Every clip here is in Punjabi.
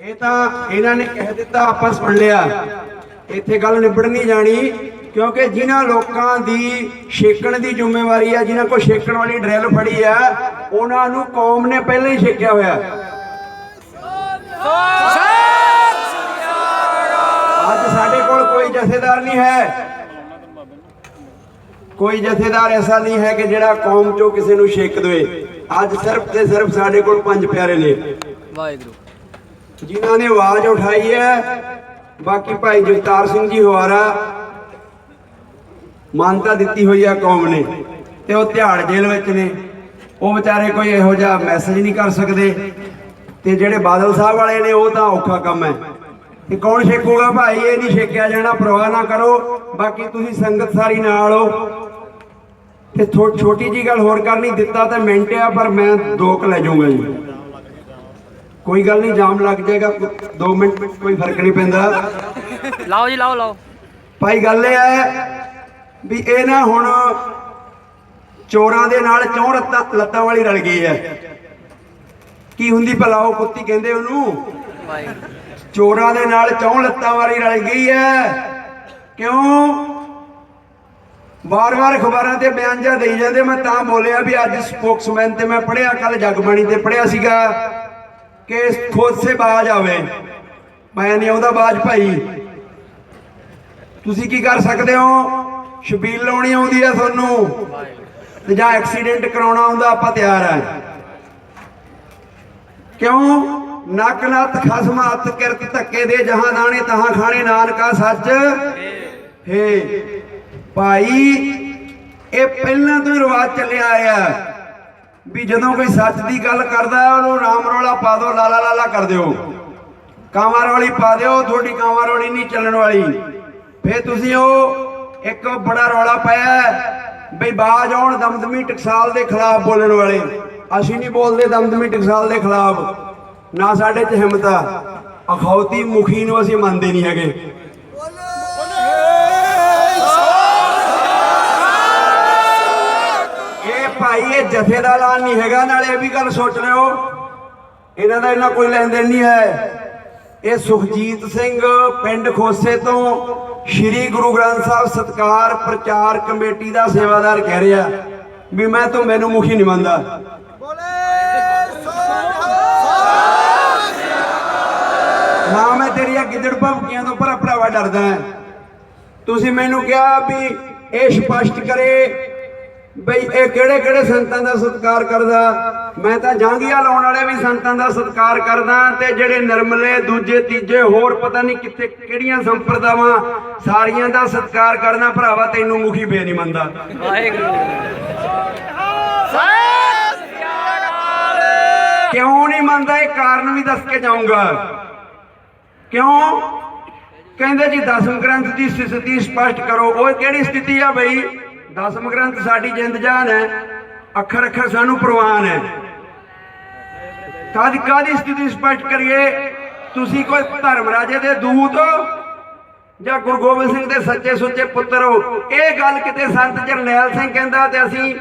ਇਹ ਤਾਂ ਇਹਨਾਂ ਨੇ ਕਹਿ ਦਿੱਤਾ, ਆਪਾਂ ਸੁਣ ਲਿਆ। ਇੱਥੇ ਗੱਲ ਨਿਬੜ ਨਹੀਂ ਜਾਣੀ, ਕਿਉਂਕਿ ਜਿਨ੍ਹਾਂ ਲੋਕਾਂ ਦੀ ਛੇਕਣ ਦੀ ਜ਼ਿੰਮੇਵਾਰੀ ਆ, ਜਿਨ੍ਹਾਂ ਕੋਲ ਛੇਕਣ ਵਾਲੀ ਡਰਿਲ ਫੜੀ ਆ, ਉਹਨਾਂ ਨੂੰ ਕੌਮ ਨੇ ਪਹਿਲਾਂ ਹੀ ਛੇਕਿਆ ਹੋਇਆ। ਅੱਜ ਸਾਡੇ ਕੋਲ ਕੋਈ ਜਥੇਦਾਰ ਨਹੀਂ ਹੈ। ਕੋਈ ਜਥੇਦਾਰ ਐਸਾ ਨਹੀਂ ਹੈ ਕਿ ਜਿਹੜਾ ਕੌਮ ਚੋਂ ਕਿਸੇ ਨੂੰ ਛੇਕ ਦੇਵੇ। ਅੱਜ ਸਿਰਫ ਤੇ ਸਿਰਫ ਸਾਡੇ ਕੋਲ ਪੰਜ ਪਿਆਰੇ ਨੇ। ਵਾਹਿਗੁਰੂ। ਜਿਨ੍ਹਾਂ ਨੇ ਆਵਾਜ਼ ਉਠਾਈ ਹੈ, ਬਾਕੀ ਭਾਈ ਜਗਤਾਰ ਸਿੰਘ ਜੀ ਹਵਾਰਾ ਮਾਨਤਾ ਦਿੱਤੀ ਹੋਈ ਹੈ ਕੌਮ ਨੇ ਤੇ ਉਹ ਧਿਆੜ ਜੇਲ੍ਹ ਵਿੱਚ ਨੇ। ਉਹ ਵਿਚਾਰੇ ਕੋਈ ਇਹੋ ਜਿਹਾ ਮੈਸੇਜ ਨਹੀਂ ਕਰ ਸਕਦੇ ਤੇ ਜਿਹੜੇ ਬਾਦਲ ਸਾਹਿਬ ਵਾਲੇ ਨੇ, ਉਹ ਤਾਂ ਔਖਾ ਕੰਮ ਹੈ। ਤੇ ਕੌਣ ਛੇਕੂਗਾ ਭਾਈ? ਇਹ ਨਹੀਂ ਛੇਕਿਆ ਜਾਣਾ, ਪਰਵਾਹ ਨਾ ਕਰੋ। ਬਾਕੀ ਤੁਸੀਂ ਸੰਗਤ ਸਾਰੀ ਨਾਲ ਹੋ। ਤੇ ਥੋ- ਛੋਟੀ ਜੀ ਗੱਲ ਹੋਰ ਕਰਨੀ, ਦਿੱਤਾ ਤਾਂ ਮਿੰਟ ਆ, ਪਰ ਮੈਂ ਦੋ ਕੁ ਲੈ ਜਾਊਂਗਾ ਜੀ। ਕੋਈ ਗੱਲ ਨਹੀਂ ਜਾਮ ਲੱਗ ਜਾਏਗਾ। 2 ਮਿੰਟ ਕੋਈ ਫ਼ਰਕ ਨਹੀਂ ਪੈਂਦਾ। ਲਾਓ ਜੀ ਲਾਓ ਲਾਓ। ਭਾਈ ਗੱਲ ਇਹ ਹੈ ਵੀ ਇਹ ਨਾ ਹੁਣ ਚੋਰਾਂ ਦੇ ਨਾਲ ਚੌਂ ਲੱਤਾਂ ਲੱਤਾਂ ਵਾਲੀ ਰਲ ਗਈ ਹੈ। ਕੀ ਹੁੰਦੀ ਭਲਾ ਉਹ ਕੁੱਤੀ ਕਹਿੰਦੇ ਉਹਨੂੰ? ਚੋਰਾਂ ਦੇ ਨਾਲ ਚੌਂ ਲੱਤਾਂ ਵਾਲੀ ਰਲ ਗਈ ਹੈ। ਕਿਉਂ? ਵਾਰ-ਵਾਰ ਖਬਰਾਂ ਤੇ ਬਿਆਨ ਜਾ ਦੇਈ ਜਾਂਦੇ ਮੈਂ ਤਾਂ ਬੋਲਿਆ ਵੀ ਅੱਜ ਸਪੋਕਸਮੈਨ ਤੇ ਮੈਂ ਪੜਿਆ ਕੱਲ ਜਗਬਾਣੀ ਤੇ ਪੜਿਆ ਸੀਗਾ। ਕਿ ਖੁਦ ਸੇ ਬਾਜ ਆਵੇ। ਮੈਂ ਨਹੀਂ ਆਉਂਦਾ ਬਾਜ ਭਾਈ। ਤੁਸੀਂ ਕੀ ਕਰ ਸਕਦੇ ਹੋ? ਸ਼ਬੀਲ ਲਾਉਣੀ ਆਉਂਦੀ ਆ ਤੁਹਾਨੂੰ। ਤੇ ਜਾਂ ਐਕਸੀਡੈਂਟ ਕਰਾਉਣਾ ਆਉਂਦਾ ਆਪਾਂ ਤਿਆਰ ਆ। ਕਿਉਂ? ਨੱਕ ਨੱਤ ਖਸਮ, ਹੱਥ, ਕਿਰਤ, ਧੱਕੇ ਦੇ, ਜਹਾਂ ਦਾਣੇ, ਤਹਾਂ ਖਾਣੇ, ਨਾਨਕਾ, ਸੱਚ। ਹੇ। ਭਾਈ, ਇਹ ਪਹਿਲਾਂ ਤੋਂ ਰਿਵਾਜ ਚੱਲਿਆ ਆਇਆ। ਵੀ ਜਦੋਂ ਕੋਈ ਸੱਚ ਦੀ ਗੱਲ ਕਰਦਾ ਉਹਨੂੰ ਰਾਮ ਰੌਲਾ ਪਾ ਦਿਓ, ਲਾਲਾ ਲਾਲਾ ਕਰ ਦਿਓ। ਕਾਂਵਾਂ ਰੌਲੀ ਪਾ ਦਿਓ, ਤੁਹਾਡੀ ਕਾਂਵਾਂ ਰੌਲੀ ਨਹੀਂ ਚੱਲਣ ਵਾਲੀ। ਫੇਰ ਤੁਸੀਂ ਉਹ ਇੱਕ ਬੜਾ ਰੌਲਾ ਪਾਇਆ ਬਈ ਬਾਜ ਆਉਣ ਦਮਦਮੀ ਟਕਸਾਲ ਦੇ ਖਿਲਾਫ ਬੋਲਣ ਵਾਲੇ। ਅਸੀਂ ਨਹੀਂ ਬੋਲਦੇ ਦਮਦਮੀ ਟਕਸਾਲ ਦੇ ਖਿਲਾਫ। ਨਾ ਸਾਡੇ 'ਚ ਹਿੰਮਤ ਆ। ਅਖੌਤੀ ਮੁਖੀ ਨੂੰ ਅਸੀਂ ਮੰਨਦੇ ਨਹੀਂ ਹੈਗੇ। ਭਾਈ ਇਹ ਜਥੇ ਦਾ ਐਲਾਨ ਨਹੀਂ ਹੈਗਾ। ਨਾਲੇ ਇਹ ਵੀ ਗੱਲ ਸੋਚ ਲਿਓ ਇਹਨਾਂ ਦਾ ਇਹਨਾਂ ਕੋਈ ਲੈਣ ਦੇਣ ਨਹੀਂ ਹੈ। ਇਹ ਸੁਖਜੀਤ ਸਿੰਘ ਪਿੰਡ ਖੋਸੇ ਤੋਂ ਸ੍ਰੀ ਗੁਰੂ ਗ੍ਰੰਥ ਸਾਹਿਬ ਸਤਕਾਰ ਪ੍ਰਚਾਰ ਕਮੇਟੀ ਦਾ ਸੇਵਾਦਾਰ ਕਹਿ ਰਿਹਾ ਵੀ ਮੈਂ ਤਾਂ ਮੈਨੂੰ ਮੁਖੀ ਨਹੀਂ ਮੰਨਦਾ। ਨਾ ਮੈਂ ਤੇਰੀਆਂ ਗਿੱਦੜ ਭਵਕੀਆਂ ਤੋਂ ਪਰ ਭਰਾਵਾ ਡਰਦਾ। ਹਾਂ ਤੁਸੀਂ ਮੈਨੂੰ ਕਿਹਾ ਵੀ ਇਹ ਸਪਸ਼ਟ ਕਰੇ ਬਈ ਇਹ ਕਿਹੜੇ ਕਿਹੜੇ ਸੰਤਾਂ ਦਾ ਸਤਿਕਾਰ ਕਰਦਾ? ਮੈਂ ਤਾਂ ਜਾਂਗੀਆਂ ਲਾਉਣ ਵਾਲੇ ਵੀ ਸੰਤਾਂ ਦਾ ਸਤਿਕਾਰ ਕਰਦਾ ਤੇ ਜਿਹੜੇ ਨਿਰਮਲੇ, ਦੂਜੇ, ਤੀਜੇ, ਹੋਰ ਪਤਾ ਨਹੀਂ ਕਿੱਥੇ ਕਿਹੜੀਆਂ ਸੰਪਰਦਾਵਾਂ ਸਾਰੀਆਂ ਦਾ ਸਤਿਕਾਰ ਕਰਨਾ ਭਰਾਵਾ, ਤੈਨੂੰ ਮੁਖੀ ਬੇ ਨਹੀਂ ਮੰਨਦਾ। ਵਾਹਿਗੁਰੂ ਕਿਉਂ ਨਹੀਂ ਮੰਨਦਾ? ਇਹ ਕਾਰਨ ਵੀ ਦੱਸ ਕੇ ਜਾਊਂਗਾ। ਕਿਉਂ? ਕਹਿੰਦੇ ਜੀ ਦਸਮ ਗ੍ਰੰਥ ਦੀ ਸਥਿਤੀ ਸਪਸ਼ਟ ਕਰੋ। ਉਹ ਕਿਹੜੀ ਸਥਿਤੀ ਆ ਬਈ? ਦਸਮ ਗ੍ਰੰਥ ਸਾਡੀ ਜਿੰਦ ਜਾਨ ਹੈ, ਅੱਖਰ ਅੱਖਰ ਸਾਨੂੰ ਪ੍ਰਵਾਨ ਹੈ। ਕਾਦੀ ਕਾਦੀ ਸਥਿਤੀ ਸਪਸ਼ਟ ਕਰੀਏ? ਤੁਸੀਂ ਕੋਈ ਧਰਮ ਰਾਜੇ ਦੇ ਦੂਤ ਹੋ ਜਾਂ ਗੁਰੂ ਗੋਬਿੰਦ ਸਿੰਘ ਦੇ ਸੱਚੇ ਸੁੱਚੇ ਪੁੱਤਰ ਹੋ? ਇਹ ਗੱਲ ਕਿਤੇ ਸੰਤ ਜਰਨੈਲ ਸਿੰਘ ਕਹਿੰਦਾ ਤੇ ਅਸੀਂ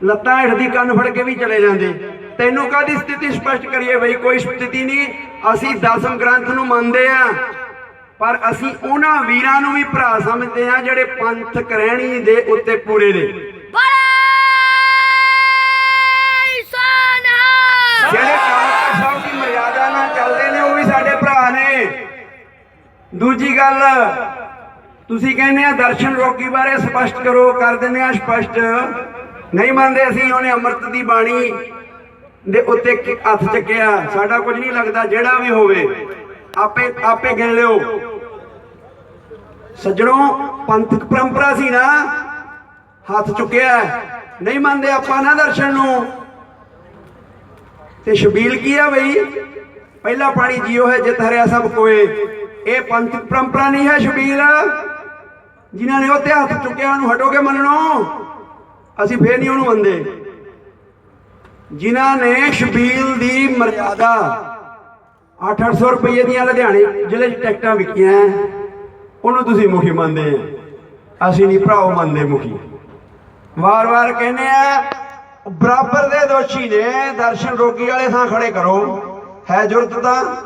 ਲੱਤਾਂ ਹੇਠ ਦੀ ਕੰਨ ਫੜ ਕੇ ਵੀ ਚਲੇ ਜਾਂਦੇ। ਤੈਨੂੰ ਕਾਦੀ ਸਥਿਤੀ ਸਪਸ਼ਟ ਕਰੀਏ ਬਈ? ਕੋਈ ਸਥਿਤੀ ਨਹੀਂ। ਅਸੀਂ ਦਸਮ ਗ੍ਰੰਥ ਨੂੰ ਮੰਨਦੇ ਆ ਪਰ ਅਸੀਂ ਉਹਨਾਂ ਵੀਰਾਂ ਨੂੰ ਵੀ ਭਰਾ ਸਮਝਦੇ ਆ ਜਿਹੜੇ ਪੰਥਕ ਰਹਿਣੀ ਦੇ ਉੱਤੇ ਪੂਰੇ ਨੇ। ਜਿਹੜੇ ਕਾਲਕਾ ਸਾਹਿਬ ਦੀ ਮਰਿਆਦਾ ਨਾਲ ਚੱਲਦੇ ਨੇ ਉਹ ਵੀ ਸਾਡੇ ਭਰਾ ਨੇ। ਦੂਜੀ ਗੱਲ ਤੁਸੀਂ ਕਹਿੰਦੇ ਆ ਦਰਸ਼ਨ ਰੋਗੀ ਬਾਰੇ ਸਪਸ਼ਟ ਕਰੋ ਕਰ ਦਿੰਦੇ ਆ ਸਪਸ਼ਟ। ਨਹੀਂ ਮੰਨਦੇ ਅਸੀਂ ਉਹਨੇ ਅੰਮ੍ਰਿਤ ਦੀ ਬਾਣੀ ਦੇ ਉੱਤੇ ਹੱਥ ਚੱਕਿਆ। ਸਾਡਾ ਕੁਝ ਨਹੀਂ ਲੱਗਦਾ ਜਿਹੜਾ ਵੀ ਹੋਵੇ। ਆਪੇ ਆਪੇ ਗਿਣ ਲਿਓ। ਸੱਜਣੋ, ਪੰਥਕ ਪਰੰਪਰਾ ਸੀ ਨਾ, ਹੱਥ ਚੁੱਕਿਆ ਨਹੀਂ ਮੰਨਦੇ ਆਪਾਂ ਨਾ ਦਰਸ਼ਨ ਨੂੰ। ਤੇ ਸ਼ਬੀਲ ਕੀ ਆ ਬਈ? ਪਹਿਲਾ ਪਾਣੀ ਜੀਓ ਹੈ, ਜਿਤ ਹਰਿਆ ਸਭ ਕੋਏ। ਇਹ ਪੰਥਕ ਪਰੰਪਰਾ ਨਹੀਂ ਹੈ ਸ਼ਬੀਲ। ਜਿਨ੍ਹਾਂ ਨੇ ਉਹ ਤੇ ਹੱਥ ਚੁੱਕਿਆ, ਉਹਨੂੰ ਹਟੋਗੇ ਮੰਨਣੋ? ਅਸੀਂ ਫੇਰ ਨਹੀਂ ਉਹਨੂੰ ਮੰਨਦੇ। ਜਿਨ੍ਹਾਂ ਨੇ ਸ਼ਬੀਲ ਦੀ ਮਰਿਆਦਾ 8-800 ਰੁਪਏ ਦੀਆਂ ਲੁਧਿਆਣੇ ਜ਼ਿਲ੍ਹੇ 'ਚ ਟਿਕਟਾਂ ਵਿਕੀਆਂ ਉਹਨੂੰ ਤੁਸੀਂ ਮੁਖੀ ਮੰਨਦੇ ਆ ਅਸੀਂ ਨਹੀਂ, ਭਰਾਓ ਮੰਨਦੇ ਮੁਖੀ। ਵਾਰ-ਵਾਰ ਕਹਿੰਦੇ ਆ, ਬਰਾਬਰ ਦੇ ਦੋਸ਼ੀ ਨੇ, ਦਰਸ਼ਨ ਰੋਗੀ ਵਾਲੇ ਥਾਂ ਖੜੇ ਕਰੋ। ਹੈ ਜੁਰਤ ਤਾਂ।